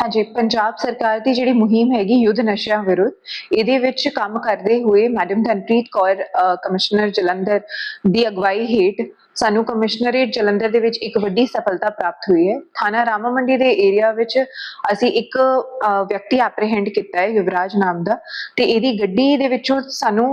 ਹਾਂਜੀ, ਪੰਜਾਬ ਸਰਕਾਰ ਦੀ ਜਿਹੜੀ ਮੁਹਿੰਮ ਹੈਗੀ ਯੁੱਧ ਨਸ਼ਿਆਂ ਵਿਰੁੱਧ, ਇਹਦੇ ਵਿੱਚ ਕੰਮ ਕਰਦੇ ਹੋਏ ਮੈਡਮ ਧਨਪ੍ਰੀਤ ਕੌਰ ਕਮਿਸ਼ਨਰ ਜਲੰਧਰ ਦੀ ਅਗਵਾਈ ਹੇਠ ਸਾਨੂੰ ਕਮਿਸ਼ਨਰੇਟ ਜਲੰਧਰ ਦੇ ਵਿੱਚ ਇੱਕ ਵੱਡੀ ਸਫਲਤਾ ਪ੍ਰਾਪਤ ਹੋਈ ਹੈ। ਥਾਣਾ ਰਾਮਾ ਮੰਡੀ ਦੇ ਏਰੀਆ ਵਿੱਚ ਅਸੀਂ ਇੱਕ ਵਿਅਕਤੀ ਐਪਰੀਹੈਂਡ ਕੀਤਾ ਹੈ, ਯੁਵਰਾਜ ਨਾਮ ਦਾ, ਤੇ ਇਹਦੀ ਗੱਡੀ ਦੇ ਵਿੱਚੋਂ ਸਾਨੂੰ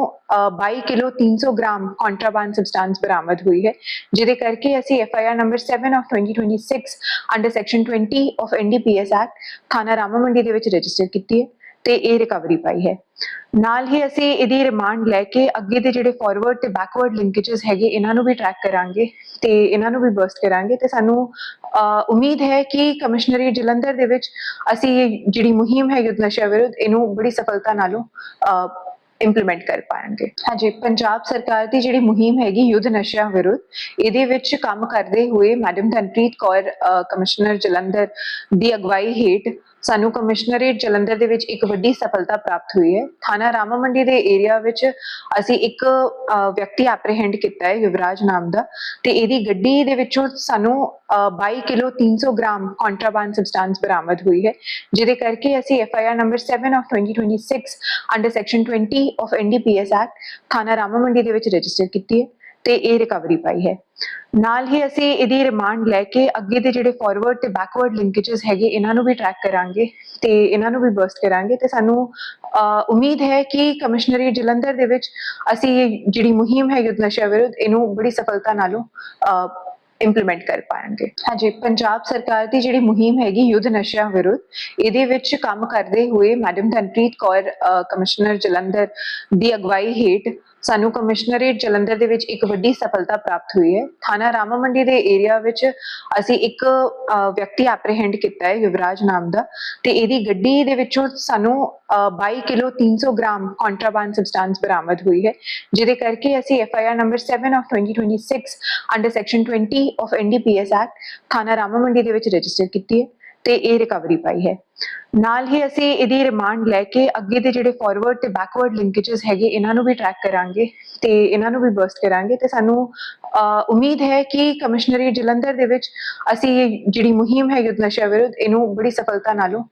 22 ਕਿਲੋ 300 ਗ੍ਰਾਮ ਕੰਟਰਾਬੈਂਡ ਸਬਸਟੈਂਸ ਬਰਾਮਦ ਹੋਈ ਹੈ, ਜਿਹਦੇ ਕਰਕੇ ਅਸੀਂ F I R number 7 of 2026 under section 20 of NDPS act ਥਾਣਾ ਰਾਮਾ ਮੰਡੀ ਦੇ ਵਿੱਚ ਰਜਿਸਟਰ ਕੀਤੀ ਹੈ ਤੇ ਇਹ ਰਿਕਵਰੀ ਪਾਈ ਹੈ। ਨਾਲ ਹੀ ਅਸੀਂ ਇਹਦੀ ਰਿਮਾਂਡ ਲੈ ਕੇ ਅੱਗੇ ਦੇ ਜਿਹੜੇ ਫਾਰਵਰਡ ਤੇ ਬੈਕਵਰਡ ਲਿੰਕੇजेस ਹੈਗੇ, ਇਹਨਾਂ ਨੂੰ ਵੀ ਟਰੈਕ ਕਰਾਂਗੇ ਤੇ ਇਹਨਾਂ ਨੂੰ ਵੀ ਬਰਸਟ ਕਰਾਂਗੇ ਤੇ ਸਾਨੂੰ ਉਮੀਦ ਹੈ ਕਿ ਕਮਿਸ਼ਨਰੀ ਜਲੰਧਰ ਦੇ ਵਿੱਚ ਅਸੀਂ ਜਿਹੜੀ ਮੁਹਿੰਮ ਹੈ ਯੁੱਧ ਨਸ਼ਾ ਵਿਰੁੱਧ, ਇਹਨੂੰ ਬੜੀ ਸਫਲਤਾ ਨਾਲੋਂ ਇੰਪਲੀਮੈਂਟ ਕਰ ਪਾਵਾਂਗੇ ਹਾਂਜੀ, ਪੰਜਾਬ ਸਰਕਾਰ ਦੀ ਜਿਹੜੀ ਮੁਹਿੰਮ ਹੈਗੀ ਯੁੱਧ ਨਸ਼ਿਆਂ ਵਿਰੁੱਧ, ਇਹਦੇ ਵਿੱਚ ਕੰਮ ਕਰਦੇ ਹੋਏ ਮੈਡਮ ਧਨਪ੍ਰੀਤ ਕੌਰ ਕਮਿਸ਼ਨਰ ਜਲੰਧਰ ਦੀ ਅਗਵਾਈ ਹੇਠ ਸਾਨੂੰ ਕਮਿਸ਼ਨਰੇਟ ਜਲੰਧਰ ਦੇ ਵਿੱਚ ਇੱਕ ਵੱਡੀ ਸਫਲਤਾ ਪ੍ਰਾਪਤ ਹੋਈ ਹੈ। ਥਾਣਾ ਰਾਮਾ ਮੰਡੀ ਦੇ ਏਰੀਆ ਵਿੱਚ ਅਸੀਂ ਇੱਕ ਵਿਅਕਤੀ ਐਪਰੀਹੈਂਡ ਕੀਤਾ ਹੈ ਯੁਵਰਾਜ ਨਾਮ ਦਾ। ਤੇ ਇਹਦੀ ਗੱਡੀ ਦੇ ਵਿੱਚੋਂ ਸਾਨੂੰ ਅ, 22 ਕਿਲੋ 300 ਗ੍ਰਾਮ ਕੰਟਰਾਬੈਂਡ ਸਬਸਟੈਂਸ ਬਰਾਮਦ ਹੋਈ ਹੈ ਜਿਹਦੇ ਕਰਕੇ ਅਸੀਂ F I R number 7 of 2026 under section 20 of NDPS act ਥਾਣਾ ਰਾਮਾ ਮੰਡੀ ਦੇ ਵਿੱਚ ਰਜਿਸਟਰ ਕੀਤੀ ਹੈ। ਤੇ ਇਹ ਰਿਕਵਰੀ ਪਾਈ ਹੈ। ਨਾਲ ਹੀ ਅਸੀਂ ਇਹਦੀ ਰਿਮਾਂਡ ਲੈ ਕੇ ਅੱਗੇ ਦੇ ਜਿਹੜੇ ਫਾਰਵਰਡ ਤੇ ਬੈਕਵਰਡ ਲਿੰਕੇजेस ਹੈਗੇ, ਇਹਨਾਂ ਨੂੰ ਵੀ ਟਰੈਕ ਕਰਾਂਗੇ ਤੇ ਇਹਨਾਂ ਨੂੰ ਵੀ ਬਰਸਟ ਕਰਾਂਗੇ ਤੇ ਸਾਨੂੰ ਉਮੀਦ ਹੈ ਕਿ ਕਮਿਸ਼ਨਰੀ ਜਲੰਧਰ ਦੇ ਵਿੱਚ ਅਸੀਂ ਜਿਹੜੀ ਮੁਹਿੰਮ ਹੈ ਯੁੱਧ ਨਸ਼ਾ ਵਿਰੁੱਧ, ਇਹਨੂੰ ਬੜੀ ਸਫਲਤਾ ਨਾਲੋਂ ਇੰਪਲੀਮੈਂਟ ਕਰ ਪਾਵਾਂਗੇ ਹਾਂਜੀ, ਪੰਜਾਬ ਸਰਕਾਰ ਦੀ ਜਿਹੜੀ ਮੁਹਿੰਮ ਹੈਗੀ ਯੁੱਧ ਨਸ਼ਿਆਂ ਵਿਰੁੱਧ, ਇਹਦੇ ਵਿੱਚ ਕੰਮ ਕਰਦੇ ਹੋਏ ਮੈਡਮ ਧਨਪ੍ਰੀਤ ਕੌਰ ਕਮਿਸ਼ਨਰ ਜਲੰਧਰ ਦੀ ਅਗਵਾਈ ਹੇਠ ਸਾਨੂੰ ਕਮਿਸ਼ਨਰੇਟ ਜਲੰਧਰ ਦੇ ਵਿੱਚ ਇੱਕ ਵੱਡੀ ਸਫਲਤਾ ਪ੍ਰਾਪਤ ਹੋਈ ਹੈ। ਥਾਣਾ ਰਾਮਾ ਮੰਡੀ ਦੇ ਏਰੀਆ ਵਿੱਚ ਅਸੀਂ ਇੱਕ ਵਿਅਕਤੀ ਐਪਰੀਹੈਂਡ ਕੀਤਾ ਹੈ, ਯੁਵਰਾਜ ਨਾਮ ਦਾ, ਤੇ ਇਹਦੀ ਗੱਡੀ ਦੇ ਵਿੱਚੋਂ ਸਾਨੂੰ 22 ਕਿਲੋ 300 ਗ੍ਰਾਮ ਕੰਟਰਾਬੈਂਡ ਸਬਸਟੈਂਸ ਬਰਾਮਦ ਹੋਈ ਹੈ, ਜਿਹਦੇ ਕਰਕੇ ਅਸੀਂ F I R number 7 of 2026 under section 20 of NDPS act ਥਾਣਾ ਰਾਮਾ ਦੇ ਵਿੱਚ ਰਜਿਸਟਰ ਕੀਤੀ ਹੈ ਤੇ ਇਹ ਰਿਕਵਰੀ ਪਾਈ ਹੈ। ਨਾਲ ਹੀ ਅਸੀਂ ਇਹਦੀ ਰਿਮਾਂਡ ਲੈ ਕੇ ਅੱਗੇ ਦੇ ਜਿਹੜੇ ਫਾਰਵਰਡ ਤੇ ਬੈਕਵਰਡ ਲਿੰਕੇजेस ਹੈਗੇ, ਇਹਨਾਂ ਨੂੰ ਵੀ ਟਰੈਕ ਕਰਾਂਗੇ ਤੇ ਇਹਨਾਂ ਨੂੰ ਵੀ ਬਰਸਟ ਕਰਾਂਗੇ ਤੇ ਸਾਨੂੰ ਉਮੀਦ ਹੈ ਕਿ ਕਮਿਸ਼ਨਰੀ ਜਲੰਧਰ ਦੇ ਵਿੱਚ ਅਸੀਂ ਜਿਹੜੀ ਮੁਹਿੰਮ ਹੈ ਯੁੱਧ ਨਸ਼ਾ ਵਿਰੁੱਧ, ਇਹਨੂੰ ਬੜੀ ਸਫਲਤਾ ਨਾਲੋਂ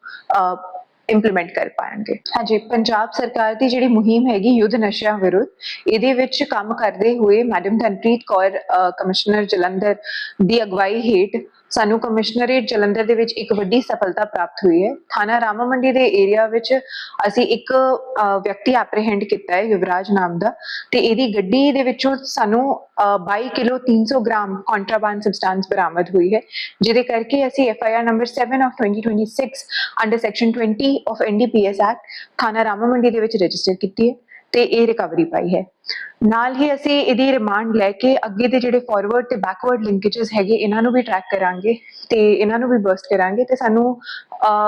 ਇੰਪਲੀਮੈਂਟ ਕਰ ਪਾਵਾਂਗੇ ਹਾਂਜੀ, ਪੰਜਾਬ ਸਰਕਾਰ ਦੀ ਜਿਹੜੀ ਮੁਹਿੰਮ ਹੈਗੀ ਯੁੱਧ ਨਸ਼ਿਆਂ ਵਿਰੁੱਧ, ਇਹਦੇ ਵਿੱਚ ਕੰਮ ਕਰਦੇ ਹੋਏ ਮੈਡਮ ਧਨਪ੍ਰੀਤ ਕੌਰ ਕਮਿਸ਼ਨਰ ਜਲੰਧਰ ਦੀ ਅਗਵਾਈ ਹੇਠ ਸਾਨੂੰ ਕਮਿਸ਼ਨਰੇਟ ਜਲੰਧਰ ਦੇ ਵਿੱਚ ਇੱਕ ਵੱਡੀ ਸਫਲਤਾ ਪ੍ਰਾਪਤ ਹੋਈ ਹੈ। ਥਾਣਾ ਰਾਮਾ ਮੰਡੀ ਦੇ ਏਰੀਆ ਵਿੱਚ ਅਸੀਂ ਇੱਕ ਵਿਅਕਤੀ ਐਪਰੀਹੈਂਡ ਕੀਤਾ ਹੈ ਯੁਵਰਾਜ ਨਾਮ ਦਾ। ਤੇ ਇਹਦੀ ਗੱਡੀ ਦੇ ਵਿੱਚੋਂ ਸਾਨੂੰ ਅ, 22 ਕਿਲੋ 300 ਗ੍ਰਾਮ ਕੰਟਰਾਬੈਂਡ ਸਬਸਟੈਂਸ ਬਰਾਮਦ ਹੋਈ ਹੈ ਜਿਹਦੇ ਕਰਕੇ ਅਸੀਂ F I R number 7 of 2026 under section 20 of NDPS act ਥਾਣਾ ਰਾਮਾ ਮੰਡੀ ਦੇ ਵਿੱਚ ਰਜਿਸਟਰ ਕੀਤੀ ਹੈ। ਤੇ ਇਹ ਰਿਕਵਰੀ ਪਾਈ ਹੈ। ਨਾਲ ਹੀ ਅਸੀਂ ਇਹਦੀ ਰਿਮਾਂਡ ਲੈ ਕੇ ਅੱਗੇ ਦੇ ਜਿਹੜੇ ਫਾਰਵਰਡ ਤੇ ਬੈਕਵਰਡ ਲਿੰਕੇजेस ਹੈਗੇ, ਇਹਨਾਂ ਨੂੰ ਵੀ ਟਰੈਕ ਕਰਾਂਗੇ ਤੇ ਇਹਨਾਂ ਨੂੰ ਵੀ ਬਰਸਟ ਕਰਾਂਗੇ ਤੇ ਸਾਨੂੰ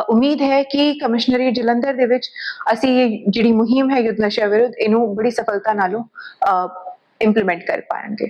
ਉਮੀਦ ਹੈ ਕਿ ਕਮਿਸ਼ਨਰੀ ਜਲੰਧਰ ਦੇ ਵਿੱਚ ਅਸੀਂ ਜਿਹੜੀ ਮੁਹਿੰਮ ਹੈ ਯੁੱਧ ਨਸ਼ਾ ਵਿਰੁੱਧ, ਇਹਨੂੰ ਬੜੀ ਸਫਲਤਾ ਨਾਲੋਂ ਇੰਪਲੀਮੈਂਟ ਕਰ ਪਾਵਾਂਗੇ।